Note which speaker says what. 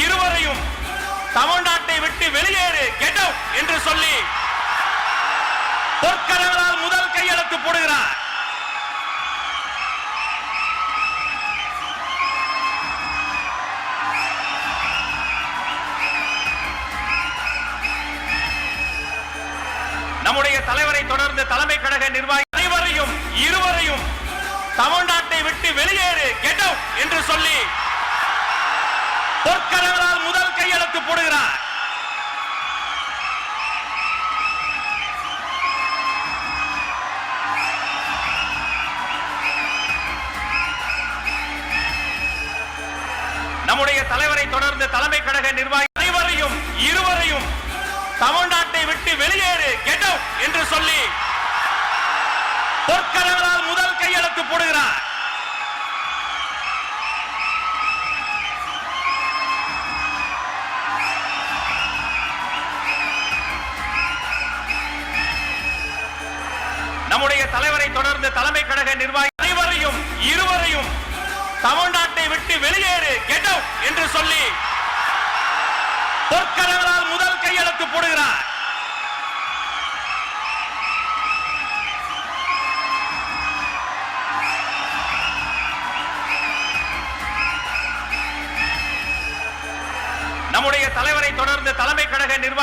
Speaker 1: இருவரையும் தமிழ்நாட்டை விட்டு வெளியேறு கெட் என்று சொல்லி பொற்கரங்களால் முதல் கையெழுத்து போடுகிறார். நம்முடைய தலைவரை தொடர்ந்து தலைமை கழக நிர்வாகி அனைவரையும் இருவரையும் தமிழ்நாட்டை விட்டு வெளியேறு கெட் என்று சொல்லி பொற்கரவரால் முதல் கையெழுத்து போடுகிறார். நம்முடைய தலைவரை தொடர்ந்து தலைமை கழக நிர்வாகி அனைவரையும் இருவரையும் தமிழ்நாட்டை விட்டு வெளியேறு கெட் என்று சொல்லி நம்முடைய தலைவரை தொடர்ந்து தலைமை கழக நிர்வாகி அனைவரையும் இருவரையும் தமிழ்நாட்டை விட்டு வெளியேறு என்று சொல்லி பொற்கரங்களால் முதல் கையெழுத்து போடுகிறார். நம்முடைய தலைவரை தொடர்ந்து தலைமை கழக நிர்வாகி